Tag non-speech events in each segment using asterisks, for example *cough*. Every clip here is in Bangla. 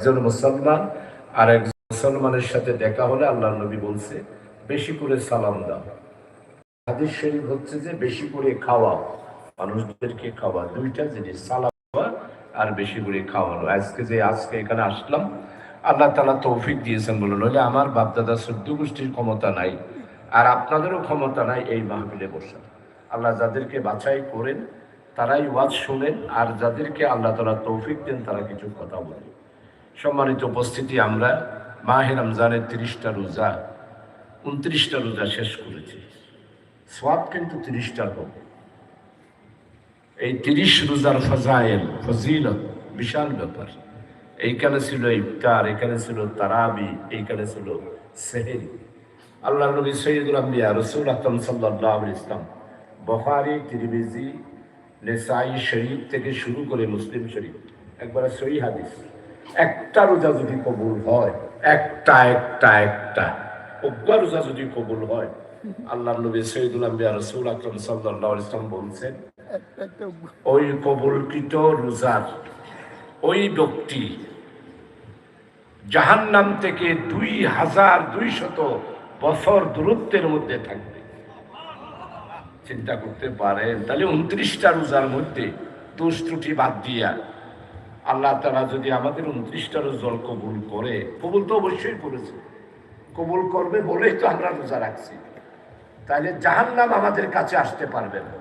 একজন মুসলমান আর একজন মুসলমানের সাথে দেখা হলে আল্লাহ নবী বলছে, বেশি করে সালাম দাও। হাদিস শরীফ হচ্ছে যে বেশি করে খাওয়া মানুষদেরকে খাওয়া, দুইটা জিনিস, সালাম আর বেশি করে খাওয়ানো। আজকে যে আজকে এখানে আসলাম, আল্লাহ তালা তৌফিক দিয়েছেন বলে নইলে আমার বাপদাদা সদ্য গোষ্ঠীর ক্ষমতা নাই আর আপনাদেরও ক্ষমতা নাই এই মাহফিলে বসা। আল্লাহ যাদেরকে বাছাই করেন, তারাই ওয়াজ শোনেন আর যাদেরকে আল্লাহ তালা তৌফিক দেন, তারা কিছু কথা বলেন সম্মানিত উপস্থিতি, আমরা মাহে রমজানের তিরিশটা রোজা, উনত্রিশটা রোজা শেষ করেছি। সোয়াব কিন্তু তিরিশটার হবে এই তিরিশ রোজার ফজায়েল ফজিলত, বিশাল ব্যাপার। এইখানে ছিল ইফতার এখানে ছিল তারাবি, এইখানে ছিল সেহেরি। আল্লাহ নবী সৈয়দুল আম্বিয়া, রসুল আকরম সাল্লাহ ইসলাম বখারি, তিরিমিজি, নেসাই শরীফ থেকে শুরু করে মুসলিম শরীফ, একবারে সই হাদিস। একটা রোজা যদি কবুল হয়, একটা একটা একটা অজ্ঞা রোজা যদি কবুল হয় আল্লাহ নবী সৈয়দুল আম্বিয়া রসুল আকরম সাল্লাহ ইসলাম বলছেন, ওই কবুলকৃত রোজার ওই ব্যক্তি জাহান্নাম থেকে দুই হাজার দুই শত বছর দূরত্বের মধ্যে থাকবে। চিন্তা করতে পারেন, তাহলে উনত্রিশটা রোজার মধ্যে দোষ ত্রুটি বাদ দিয়া আল্লাহ তারা যদি আমাদের উনত্রিশটা রোজার কবুল করে, কবুল তো অবশ্যই করেছে। কবুল করবে বলেই তো আমরা রোজা রাখছি। তাহলে জাহান্নাম আমাদের কাছে আসতে পারবে না।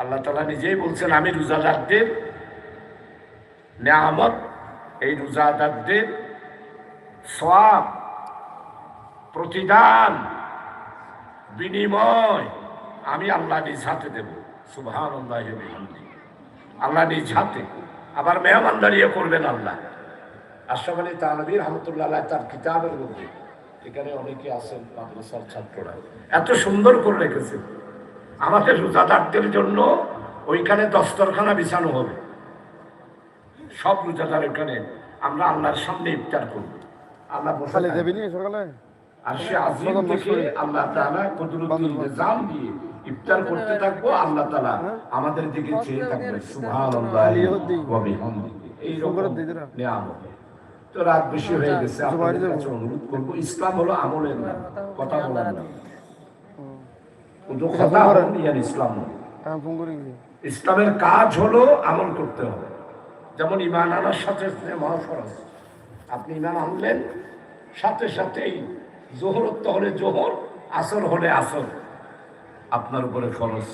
আল্লাহ তালা নিজেই বলছেন, আমি রোজাদারদের নেয়ামত, এই রোজাদারদের সব প্রতিদান, বিনিময় আমি আল্লাহ নিজ হাতে দেব। সুভান আল্লাহ নিজ হাতে আবার মেহমানদারিও করবেন আল্লাহ। আশরাফ আলী তানবীর রহমতুল্লাহ তার কিতাবের মধ্যে। এখানে অনেকে আছেন মাদ্রাসার ছাত্ররা। এত সুন্দর করে রেখেছে। আমাদের রোজাদারদের জন্য ওইখানে দস্তরখানা বিছানো হবে। সব রোজাদার ওখানে আমরা আল্লাহর সামনে ইফতার করব। আল্লাহ বসে খালি দেবেনি সকালে? আর সে আজিম থেকে আল্লাহ তাআলা কুদরতুল নিজাম দিয়ে ইফতার করতে থাকব আল্লাহ তাআলা আমাদের দিকে চেয়ে থাকবে তো রাত বেশি হয়ে গেছে আপনাদের কাছে অনুরোধ করব ইসলাম হলো আমলের নাম কথা বলার কথা ইসলাম ফোন করি ইসলামের কাজ হলো আমল করতে হবে। যেমন ইমান আনার সাথে মহাফরজ। আপনি ইমান আনলেন সাথে সাথেই জোহরত্ব হলে জোহর আসর হলে আসর। আপনার উপরে ফরজ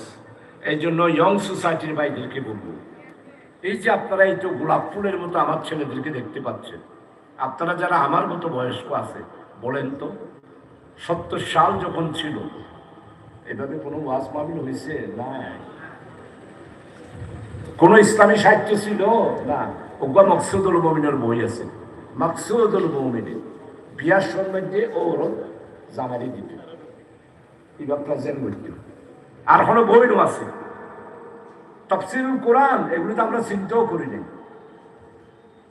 এই জন্য ইয়ং সোসাইটির ভাইদেরকে বলব, এই যে আপনারা এই তো গোলাপ ফুলের মতো আমার ছেলেদেরকে দেখতে পাচ্ছেন, আপনারা যারা আমার মতো বয়স্ক আছে, বলেন তো, সত্তর সাল যখন ছিল, এভাবে কোনো ওয়াজ মাহফিল হয়েছে? না কোন ইসলামী সাহিত্য ছিল? না। ওগা মকসুদুল মমিনের বই আছে। মকসুদুল মমিনের বিয়ার সম্বন্ধে ওর জামারি দিতে। এবার প্রেজেন্ট করতে আর কোনো বইও আছে। তফসিল কোরআন, এগুলো তো আমরা চিন্তাও করি নাই।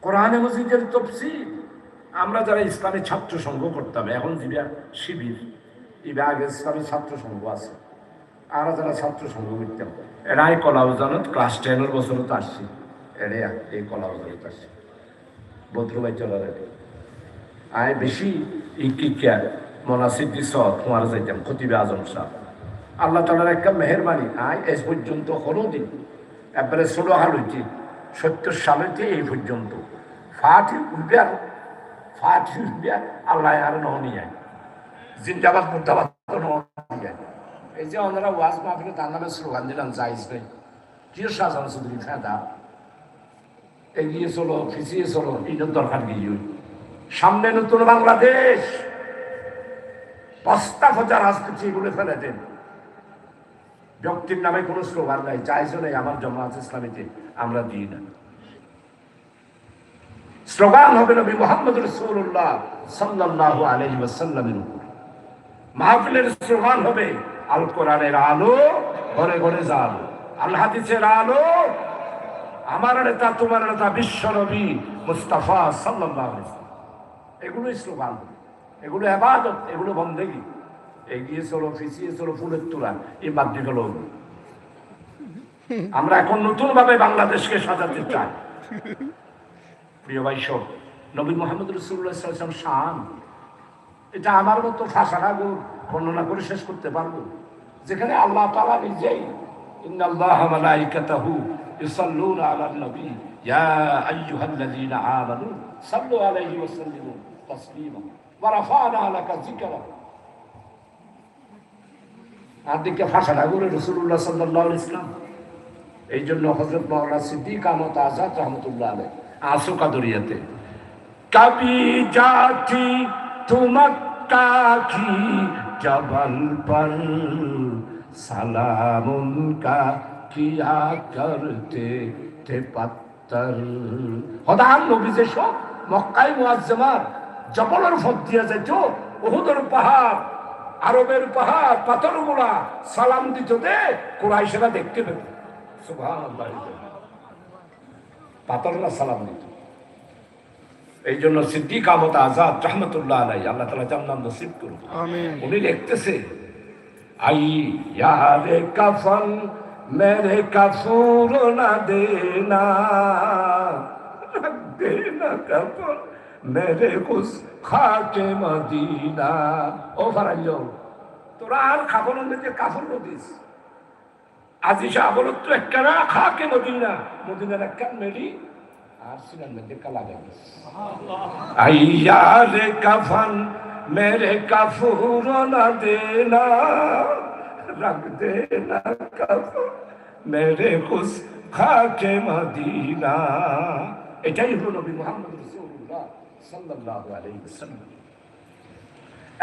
কোরআনে মসজিদের তফসির, আমরা যারা ইসলামী ছাত্র সংঘ করতাম, এখন যেটা শিবির এবার আগে ইসলামী ছাত্র সংঘ আছে। আর যারা ছাত্র সংঘ করতাম এরাই কলা উজানত ক্লাস টেনের বছরও তো আসছি। এরে এই কলা উজানত আসছি। বদ্রবাই চলার আয় বেশি ইকিকা মনাসিদ দিস তোমার যাইতাম, খতিবে আজম সাহ। আল্লাহ তালার একটা মেহরবানি। আয় এস পর্যন্ত হলো দিন একবারে ষোলো হাল হইতে সত্তর সালেতে এই পর্যন্ত। ফাটি উঠবে আর ফাটি উঠবে আল্লাহ আর নহনি যায়। জিন্দাবাদ, মুর্দাবাদ যায়। এই যে ওনারা ওয়াজ মাহফিলে তার নামে স্লোগান দিলাম জাইজ ভাই কিয় শাহজাহান চৌধুরী ফেদা? এগিয়ে চলো, পিছিয়ে চলো এইটার দরকার গিয়ে সামনে নতুন বাংলাদেশ। বস্তা ফজা রাজনীতি এগুলো ফেলে দেন। ব্যক্তির নামে কোনো স্লোগান নাই চাইছো নেই আমার জমাত ইসলামীতে, আমরা দিই না। স্লোগান হবে নবী মোহাম্মদ রসুল্লাহ সাল্লাহ আলহি ওয়াসাল্লামের উপর। মাহফিলের স্লোগান হবে, আল কোরআনের আলো, ঘরে ঘরে জালো। আল হাদিসের আলো, আমার নেতা, তোমার নেতা, বিশ্ব নবী মুস্তাফা সাল্লাহ এগুলোই স্লোগান এগুলো আবাদত এগুলো বন্দেগী। এগিয়ে চলো পিছিয়ে চলো ফুলের তোলা, এই বাদ্যি গেল আমরা এখন নতুন ভাবে বাংলাদেশকে সাজাতে চাই। প্রিয় ভাই সব নবীন মোহাম্মদ রসুল্লাহাম শান, এটা আমার মতো ফাঁসা বর্ণনা করে শেষ করতে পারব। যেখানে আল্লাহ তালা নিজেই, ইন্নাল্লাহ মালাইকাতাহু ইসাল্লুনা আলান নবী, ইয়া আইয়ুহাল্লাযীনা আমানু সাল্লু আলাইহি ওয়া সাল্লিমু তাসলিমা, ওয়া রাফা'না লাকা যিকরা। আর দিকে ভাষাটা বলে রসুল্লাহ সাল্লাহ ইসলাম এই জন্য হজরত মৌলানা সিদ্দিক আহমদ আজাদ রহমতুল্লাহ আলহ আসো কাদরিয়াতে। কবি যাতি তুমক্কা জবল পর সালাম উনকা কিয়া করতে তে পাত্তর। হদান নবী যে সব মক্কাই মুআজ্জামার জবলের ফদ দিয়া যাইত, উহুদের পাহাড় আরবের পাহাড় পাথর পাথরগুলা সালাম দিত দে কুরাইশেরা দেখতে পেত পাথররা সালাম দিত। এই জন্য সিদ্দিক আহমদ আজাদ রহমতুল্লাহ আলাই আল্লাহ তালা জান্নাত নসিব করুন উনি লিখতেছে আই ইয়ারে কাফন মেরে কাফুর না দেনা দেনা কাফন। মেরে কুস খাকে মদিনা ও ফারাইল তোরা আর খাবন যে কাফর নদিস আজি শাহ বলত তো একটা খাকে মদিনা মদিনার একটা মেরি আর সিনার মধ্যে কালা গেছে আইয়ার কফন মেরে কফুর না দেনা রখ দেনা কফন মেরে খুশ খাকে মদিনা এটাই হলো নবী মোহাম্মদ ওয়াসাল্লাম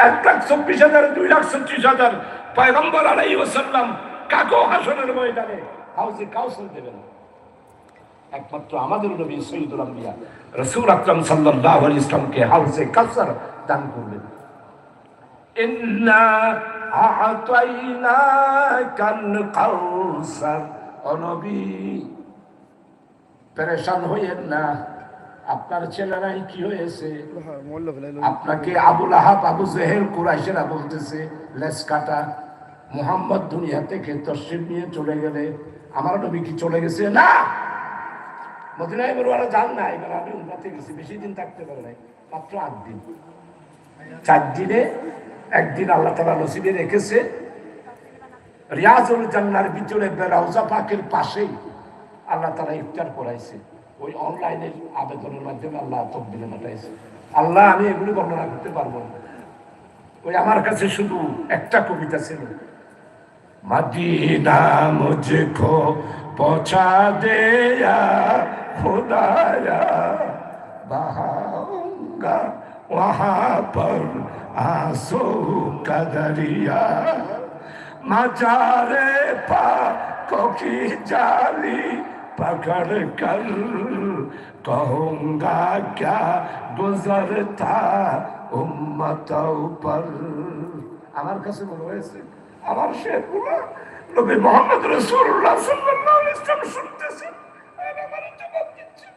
এক লাখ চব্বিশ হাজার, দুই লাখ ছত্রিশ হাজার পয়গম্বর আলাইহি ওয়াসাল্লাম কাকো হাসনের ময়দানে হাউসে কাউসল দেবেন একমাত্র আমাদের নবী সৈয়দুল আম্বিয়া রসুল আকরাম সাল্লাল্লাহু আলাইহি ইসলামকে হাউসে কাউসার দান করলেন। ইন্না আতাইনা কান কাউসার ও নবী, পেরেশান হইয়েন না। আপনার ছেলেরাই কি হয়েছে? হ্যাঁ, আপনাকে আবুল আহাব আবু জেহেল কুরাইশেরা বলতেছে লেস কাটা মোহাম্মদ দুনিয়া থেকে তসরিফ নিয়ে চলে গেলে আমার নবী কি চলে গেছে? না! মদিনায় এবার ওরা যান না এবার আমি উন্নতে গেছি বেশি দিন থাকতে পারে নাই মাত্র আট দিন। চার দিনে একদিন আল্লাহ তালা নসিবে রেখেছে রিয়াজুল জান্নার ভিতরে বেরাউজা পাকের পাশেই আল্লাহ তালা ইফতার করাইছে। ওই অনলাইনের আবেদনের মাধ্যমে আল্লাহ তকদিলে পাঠাইছে আল্লাহ আমি এগুলি বর্ণনা করতে পারবো না ওই আমার কাছে শুধু একটা কবিতা ছিল মদিনা মুঝকো পৌঁছা দেয়া খুদায়া बहाऊंगा वहां पर आंसू का दरिया मचारे पाकों की जाली पकड़ कर कहूंगा क्या गुजरता उम्मतों पर আমার কাছে মনে হয়েছে আমার শেখগুলো নবী মোহাম্মদ রসুল্লাহ সাল্লাল্লাহু আলাইহি ওয়াসাল্লাম শুনতেছেন আর আমার জবাব দিচ্ছেন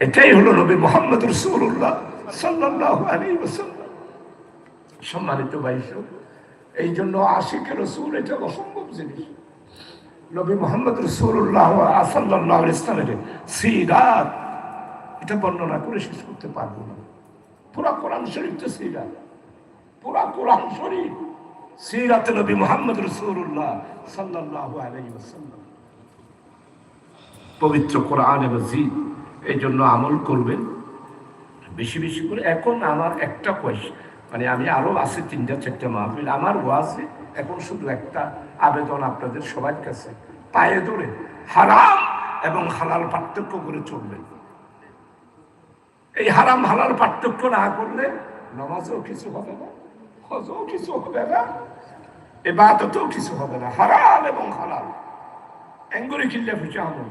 এটাই হলো নবী মোহাম্মদ রসুল্লাহ সাল্লাল্লাহু আলাইহি ওয়াসাল্লাম সম্মানিত ভাইসো এই জন্য আশিকের রসুল এটা অসম্ভব জিনিস নবী মোহাম্মদ রসুল্লাহ সাল্লাহ ইসলামের সিরাত এটা বর্ণনা করে শেষ করতে পারব না। পুরা কোরআন শরীফ তো সিরাত পুরা কোরআন শরীফ সিরাত নবী মোহাম্মদ রসুল্লাহ সাল্লাহ পবিত্র কোরআন এবং মজিদ এই জন্য আমল করবেন। বেশি বেশি করে। এখন আমার একটা কোয়েশ্চন মানে আমি আরও আছে তিনটা চারটা মাহফিল। আমার ওয়াজে এখন শুধু একটা আবেদন আপনাদের সবার কাছে। পায়ে ধরে হারাম এবং হালাল পার্থক্য করে চলবেন এই হারাম হালাল পার্থক্য না করলে নামাজেও কিছু হবে না, হজও কিছু হবে না এবাদতেও কিছু হবে না, হারাম এবং হালাল। এঙ্গুরি কিনলে ফুচে আমল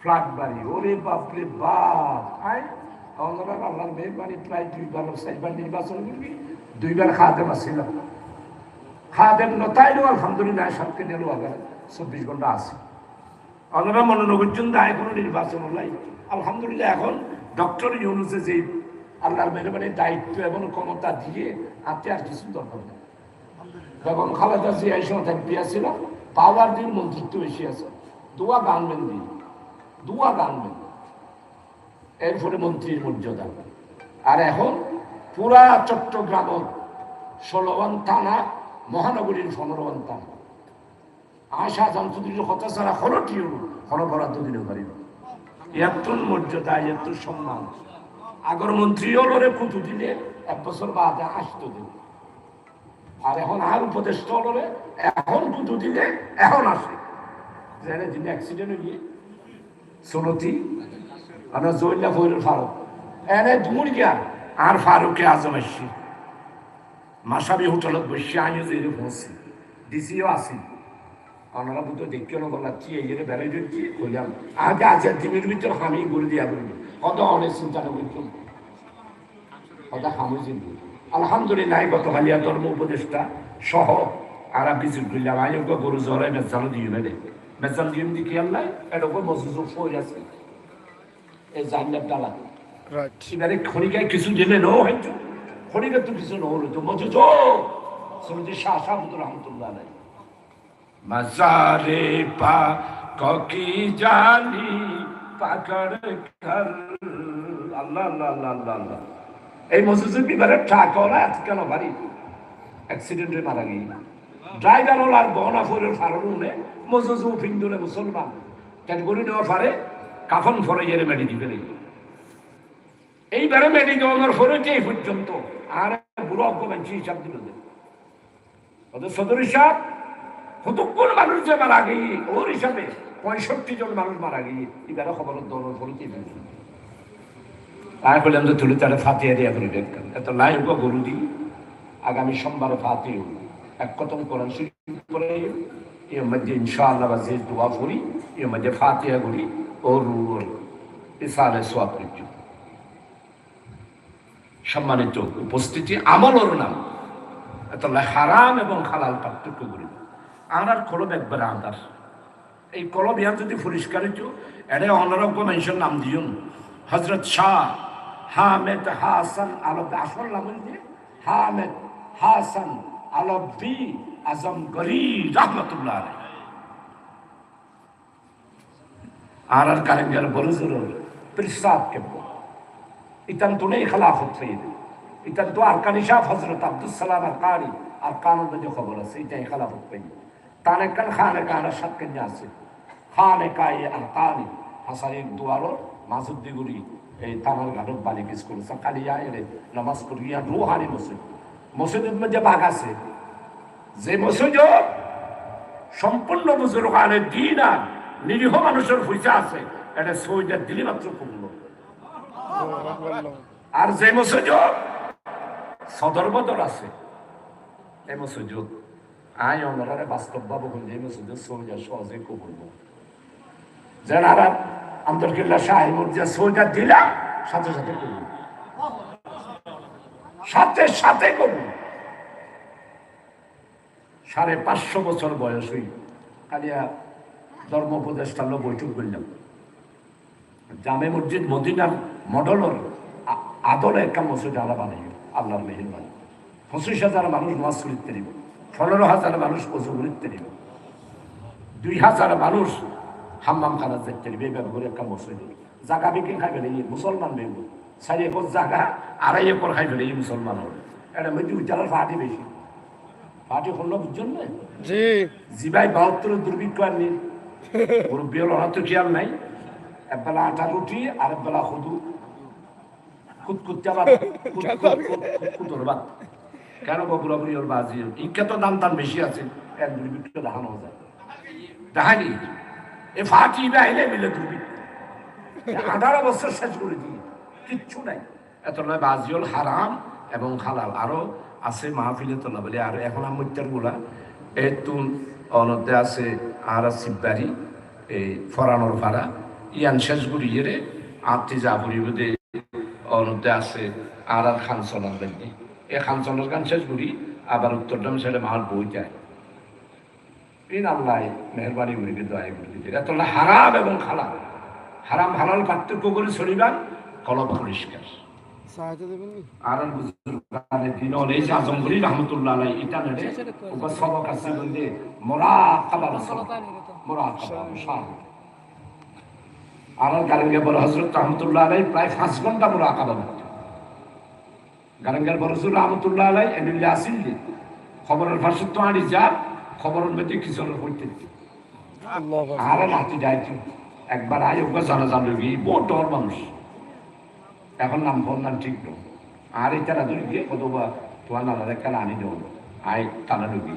ফ্ল্যাট বাড়ি, ওরে বাপরে বাপ। আয় আমরা আল্লাহর মেহরবানি, প্রায় দুইবার চারবার নির্বাচন করবি, দুইবার খাদেম আসছিলাম খাদেম নতাইলো, আলহামদুলিল্লাহ সবকে নিল আগার চব্বিশ ঘণ্টা আছে। আমরা মনোনগর্জন দায় কোনো নির্বাচন নাই। আলহামদুলিল্লাহ, এখন ডক্টর ইউনুসে যে আল্লাহর মেহরবানি দায়িত্ব এবং ক্ষমতা দিয়ে হাতে আর কিছু দরকার নেই। বেগম খালেদা জিয়া এই সময় থাকতে আসছিল, পাওয়ার দিন মন্ত্রিত্ব বেশি আছে। দোয়া গানবেন দিন দুয়া গানবেন এরপরে মন্ত্রীর মর্যাদা। আর এখন পুরা চট্টগ্রাম ষোলবান থানা মহানগরীর থানা আশা জামসুদ্দিনের কথা ছাড়া হলটিও হল বরাদ্দ দিতে পারিব এত মর্যাদা, এত সম্মান। আগর মন্ত্রী হলরে কুতু দিলে, এক বছর বাদে আসতো দিন আর এখন আর উপদেষ্টা হলরে এখন কুতু দিলে, এখন আসে। জেনে দিনে অ্যাক্সিডেন্ট হয়ে সোনতি আমরা জৈল্লা ফৈরুল ফারুক। এনে দূর গিয়া, আর ফারুকে আজম আসছি মাসাবি হোটেলত বসে আমিও যে পৌঁছি ডিসিও আসি আমরা বুঝতে দেখতে না বললাম কি এই যে বেড়াই দিচ্ছি কইলাম আগে আছে দিনের ভিতর আমি গুলি দিয়া বলবি কত অনেক চিন্তা হামু চিন্তা। আলহামদুলিল্লাহ গত হালিয়া ধর্ম উপদেষ্টা সহ আর বিজুল করলাম আমি ওকে গরু জ্বরে মেজালো দিয়ে মেলে মেজাল দিয়ে দিকে আল্লাহ এটা ওকে মজুজ ফই আছে। এই জান্নাত ডালা এবারে খনিকায় কিছু জেনে নো হয়তো। খনিকা তো কিছু ককি জানি আল্লাহ আল্লাহ এই মজুজুর বিবারের ট্রাক ওরা কেন বাড়ি। অ্যাক্সিডেন্টে মারা গিয়ে ড্রাইভার ওলার বহনা ফরের ফারুন উনে। মজুজু ফিন্দুলে মুসলমান। ক্যাটাগরি নেওয়া পারে কাফন ফরে ইয়েরে মেডি দিবে এইবারে মেডি দেওয়ানোর ফরে এই পর্যন্ত। আর বুড়ো অজ্ঞ হিসাব দিল সদর হিসাব, কতক্ষণ মানুষ যে মারা গিয়ে, ওর হিসাবে পঁয়ষট্টি জন মানুষ মারা গিয়ে এবারে খবর দৌড় করে কি তাই বললাম যে তুলে তারা ফাতিয়া দিয়া করে দেখতাম এত লাই হোক গরু দিই আগামী সোমবার ফাতে এক কতম কোরআন শরীফ করে এর মধ্যে ইনশাআল্লাহ বা যে দোয়া করি, এর মধ্যে ফাতিয়া করি, ও রুর ইসালে সোয়াব কিছু সম্মানিত উপস্থিতি আমল ওর নাম এত হারাম এবং হালাল পার্থক্য করি আর কলব একবার আদার এই কলব ইয়ার যদি পরিষ্কার হইতো এটা অনারোগ্য মানুষের নাম দিউন হজরত শাহ হামেদ হাসান আলব, আসল নাম হইছে হামেদ হাসান আলবি আজম গরি, রহমতুল্লাহ। আর আর কারেঙ্গার বড় জরুর প্রসাদ কেবল ইতান তো নেই খেলাফত সৈয়দ ইতান তো আরকানি শাহ হজরত আব্দুল সালাম আর কারি আর কানুন যে খবর আছে এটাই খেলাফত তানে কান খানে কেন আছে খানে কাই আর কানি হাসারি দুয়ারো মাসুদ্দিগুড়ি এই তানার নামাজ করিয়া রুহানি মসজিদ। মসজিদের মধ্যে বাঘ আছে। যে মসজিদ সম্পূর্ণ বুজুর্গানের দিন আর নিরীহ মানুষের পয়সা আছে, এটা সৌজার দিলি মাত্র কমলো আর যে মসজিদ, সদর বদর আছে। এই মসজিদ, আই বাস্তব যে মসজিদ সৌজা সহজে কবুল আন্তর্কিল্লা মর্যাদা সৌজা দিলাম সাথে সাথে কবুল সাথে সাথে কবুল সাড়ে পাঁচশো বছর বয়স হই, কালিয়া ধর্ম উপদেষ্টার লোক বৈঠক করলাম। জামে মসজিদ মদিনার মডেলর আদলে একটা মসজিদ আলা বানাই আল্লাহর মেহরবানি। পঁচিশ হাজার মানুষ নামাজ করিতে দিব পনেরো হাজার মানুষ অজু করিতে দিব দুই হাজার মানুষ হাম্মাম খানা দেখতে দিবে এইভাবে করে একটা মসজিদ জাগা বিক্রি খাই ফেলে মুসলমান বেগু চারি একর জাগা আড়াই একর খাই ফেলে মুসলমান হল। এটা মধ্যে উজ্জ্বলের ফাটি বেশি। ফাটি হলো বুঝছেন না জি। জিবাই বাহাত্তরের দুর্ভিক্ষ আর নেই। *laughs* মুরব্বী হল তো খেয়াল নাই। একবেলা আটা রুটি আর একবেলা হুদু। কুতকুত্তা ভাত কুতুর ভাত কেন বগুড়াগুড়ি ওর বাজি? ইজ্ঞা তো দাম দাম বেশি আছে। এক দেখানো যায়। এ বাহিলে মিলে আঠারো বছর শেষ করে দিয়ে কিচ্ছু নাই। এত নয় বাজিওল হারাম এবং হালাল। আরও আছে মাহফিলে তোলা বলে আর এখন আমত্যারগুলা এই তুন অনতে আছে আর শিববাড়ি এই ফরানোর ভাড়া ইয়ান শেষ গুড়ি ইয়ে আত্মি জাফরি বোধে অনতে আছে আর আর খানসলার বেদি এই খানসলার গান শেষ গুড়ি আবার উত্তরডাম ছেড়ে মাল বই যায়। ইন আল্লাহ মেহরবানি করে দয়া করে দিতে এত হারাম এবং খালাল হারাম হালাল পার্থক্য করে চলিবার কলব পরিষ্কার। আর বুজুর্গানে দিন এই যে আজমগুরি রহমতুল্লাহ আলাই এটা নেড়ে সবক আছে। বলতে মোরা আমার গারঙ্গা বড় হজরত রহমতুল্লাহ আলাই প্রায় পাঁচ ঘণ্টা বড় আঁকা গারঙ্গার বড় হজরত রহমতুল্লাহ আলাই এমনি আসিল খবরের ভাষা তো আনি যা খবরের মধ্যে কিছু আল্লাহ আর নাতি যাইছি একবার আয় ওকে জানা জানো গিয়ে বড় ডর মানুষ। এখন নাম ফোন নাম ঠিক নয়। আর এটা রাজুর গিয়ে কত বা তোমার নানা দেখা আনি দেব আয় টানা ঢুকি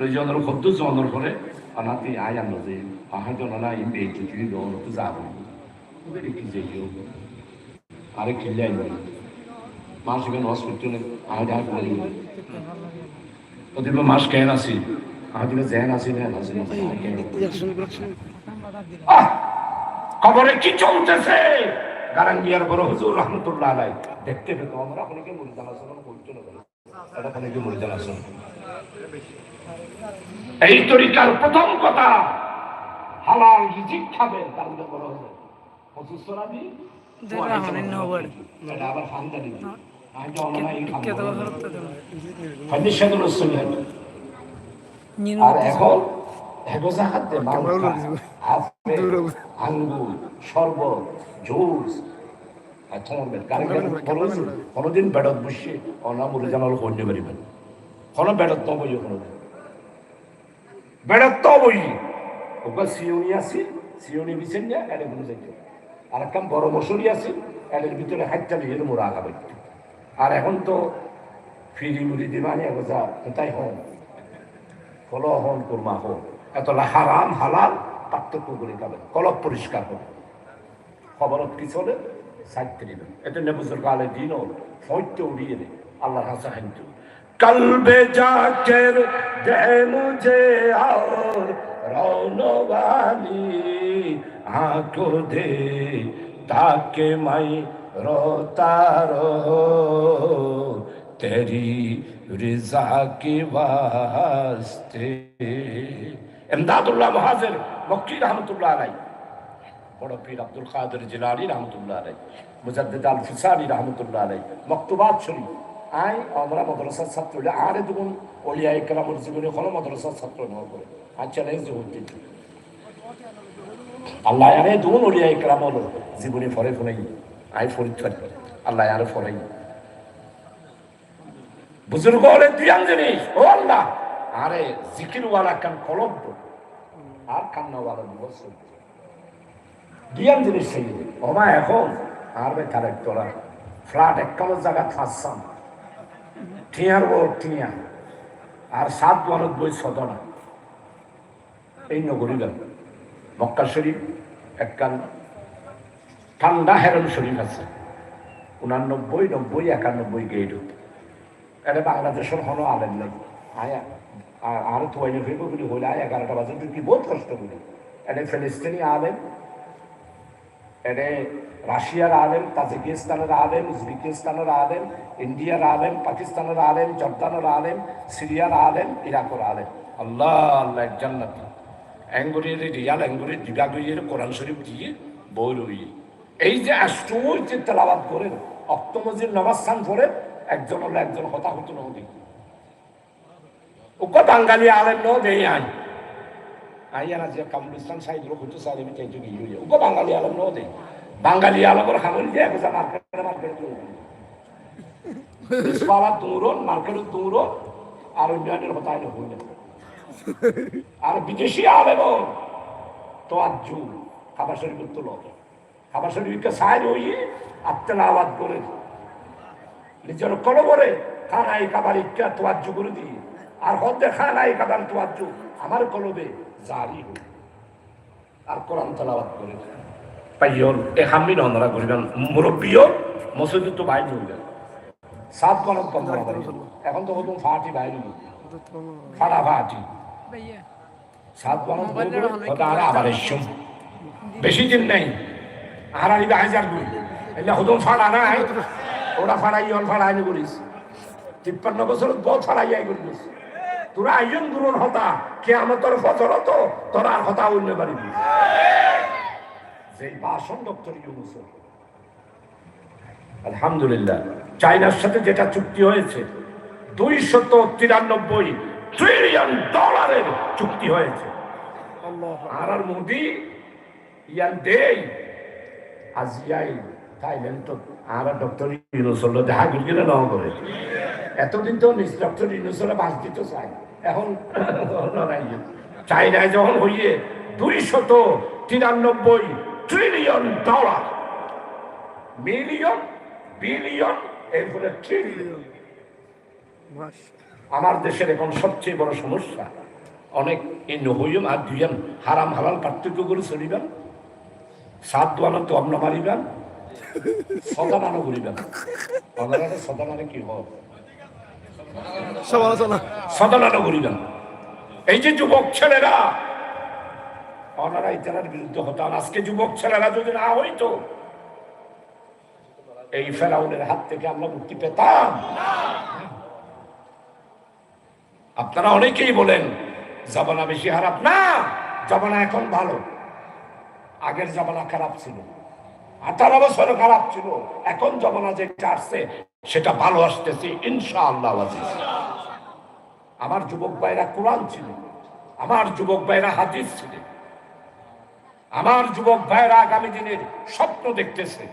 ওই জনের খদ্দ জনের করে অনাতি আয় আনো যে। আহার জন না ইম এই চুচুরি দন তো যাব ওদের কি যে কেউ আরে খেলে আইব মাস এখানে হসপিটালে আয় যা করে দিল ওদের মাস কেন আসি আমাদের জেন আসি না আসি না একশো একশো আহ! খবরে কি চলতেছে গারাঙ্গিয়ার বড় হুজুর রহমতুল্লাহ আলাই দেখতে পেতো আমরা অনেকে মুড়ি জানাশোনা করছ না এটা অনেকে মুড়ি জানাশোনা এই তরিকার প্রথম কথা হালাল রিজিক খাবেন তার মধ্যে বড় সোনাবি আবার ফান্দা আর এখন শরবত জুস। আর তোমার কোনোদিন বেড়ত বসে অনা বলে জানালো কন্যা পারিবেন কোনো বেড়ত বই কোনোদিন বেড়ত বই। ওকে সিওনি আছে সিওনি বিছেন না এর কোনো যাইতে। আর একটা বড় মশুরি আছে এর ভিতরে হাইটটা নিয়ে মোড়া আগাবে আর এখন তো ফিরি মুড়ি দিবানি এগোজা তাই হন? কল হন, কুরমা হোক এত হারাম, হালাল, পার্থক্য করে খাবেন কলব পরিষ্কার হোক খবরত পিছনে সাইতে দিবেন এতে নেবুজুর কালে দিন ফৈত্য উড়িয়ে দে। আল্লাহর হাসা হিন্দু কলবে জাকের দে মুঝে আর রৌনবালি আঁকো দে, তাকে মাই রতার। তেরি রিজা কি বাস্তে। এমদাদুল্লাহ মহাজের মক্কি রহমতুল্লাহ রাই বড় পীর আব্দুল কাদের জিলানি রহমতুল্লাহ রাই মুজাদ্দিদ আল ফুসানি রহমতুল্লাহ রাই মক্তবাদ শুনি আই, আমরা মাদ্রাসার ছাত্র আরে দুগুণ ওলিয়া একরামের জীবনে কোনো মাদ্রাসার ছাত্র নয় করে আর চ্যালেঞ্জ হতে আল্লাহ আরে দুগুণ ওলিয়া ইকরাম হলো। জীবনে ফরে ফোনাই আই পরীক্ষা আল্লাহ আরে ফরাই বুজুর্গ হলে দুয়ান জিনিস ও আল্লাহ। আরে জিকিরওয়ালা কান কলব আর কান্নাওয়ালা দিবস দুয়ান জিনিস সেই ওমা এখন? আর বে তারেক তোরা। ফ্ল্যাট এককালো জায়গা থাকসাম আর সাত বলত বই সদনা। এই নগরী গেল মক্কা শরীফ এককাল ঠান্ডা হেরম শরীফ আছে। উনানব্বই, নব্বই, একানব্বই গেট এটা বাংলাদেশের হনো আলেন নাই। আয়া আর তো আইনে ফিরবো বলে, হইলে আয় এগারোটা বাজে কি বহুত কষ্ট করি। এটা ফিলিস্তিনি আলেম। এটা রাশিয়ার আলেম, তাজিকিস্তানের আলেম, উজবেকিস্তানের আলেম, ইন্ডিয়ার আলেম, পাকিস্তানের আলেম, জর্দানের আলেম, সিরিয়ার আলেম, ইরাকের আলেম। আল্লাহ আল্লাহ, জান্নাতি। অ্যাঙ্গুরির রিয়াল অ্যাঙ্গুরির দিগাগুইয়ের কোরআন শরীফ দিয়ে বই রই এই যে আষ্টময় যে তেলাবাদ করেন অক্তমজির নবাস্থান করে একজন হলো একজন হতাহত নদী ওকে বাঙালি আলেম ন দেই আই। আইয়ারা যে কামরুল ইসলাম সাহিদ হইতো সালিমি চাইতো কি হইয়া ওকে বাঙালি আলেম ন দেই। বাঙালি আলমের খামরি দিয়ে একজা মার্কেটে মার্কেটে দৌড়ন *laughs* মার্কেটে দৌড়ন আর অন্যান্যের হতায় হইলে। আর বিদেশি আলেম তো আজু খাবার শরীফ তো লোক খাবার শরীফকে সাইড হইয়ে আত্মলাবাদ করে নিজের কলবরে খানাই কাবার ইচ্ছা তোয়াজ্য করে দিয়ে আর হতে খানাই কাবার তোয়াজ্য আমার কলবে জারি হই। আর কোরআন তালাবাদ করে পাইয়ন এ হাম্মি নন্দরা করিবেন। মুরব্বীও মসজিদ তো বাইরে হইলেন সাত কম এখন তো হতুম ফাটি বাইরে ফাড়া ফাটি। বেশি দিন নেই আর হাজার গুণ এলে ফাড়া নাই ওরা ফাড়াই ফাড়াই করিস তিপ্পান্ন বছর বহুত ফাড়াই আই করিস তোরা আইজন হতা কে আমার তোর তোরা আর হতা অন্য পারিবি ভাষণ ডক্টর ইউনুস আলহামদুলিল্লাহ চাইনার সাথে যেটা চুক্তি হয়েছে দুইশত তিরানব্বই ট্রিলিয়ন ডলারের চুক্তি হয়েছে। আর আর মোদি ইয়ান দেই আজিয়াই থাইল্যান্ড তো আর ডক্টর ইউনুসল দেখা গেলে ন করে। এতদিন তো নিজ ডক্টর ইউনুসলে বাস দিত চাই। এখন চাইনায় যখন হইয়ে দুইশত তিরানব্বই ট্রিলিয়ন ডলার মিলিয়ন বিলিয়ন এরপরে ট্রিলিয়ন মাস আমার দেশের এখন সবচেয়ে বড় সমস্যা অনেক এই নহইম আর দুইজন হারাম হালাল পার্থক্য করে চলিবেন সাত দোয়ানো তো অন্ন মারিবেন সদানানো করিবেন সদানানো সদানানো কি করিবেন এই যে যুবক ছেলেরা ওনারা ইতারার বিরুদ্ধে হতাম আজকে যুবক ছেলেরা যদি না হইতো এই ফেরাউনের হাত থেকে আমরা মুক্তি পেতাম। আপনারা অনেকেই বলেন, জামানা বেশি খারাপ। না, জামানা এখন ভালো। আগের জামানা খারাপ ছিল। আঠারো বছর খারাপ ছিল। এখন জামানা যেটা আসছে, সেটা ভালো আসতেছে, ইনশাআল্লাহ। আমার যুবক ভাইরা কোরআন ছিল। আমার যুবক ভাইরা হাদিস ছিল। আমার যুবক ভাইরা আগামী দিনের স্বপ্ন দেখতেছে।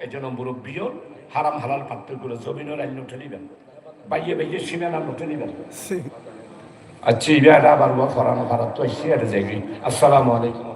এই জন্য মুরব্বীও হারাম হালাল করে জমিনের আইন উঠে নিবেন। বাইয়ে বাইয়ে সিনেমা নোটে নিবেন আচ্ছা এই বেড়া আবার ফরানো ভারত তো সিয়ারে যাইবি আসসালামু আলাইকুম।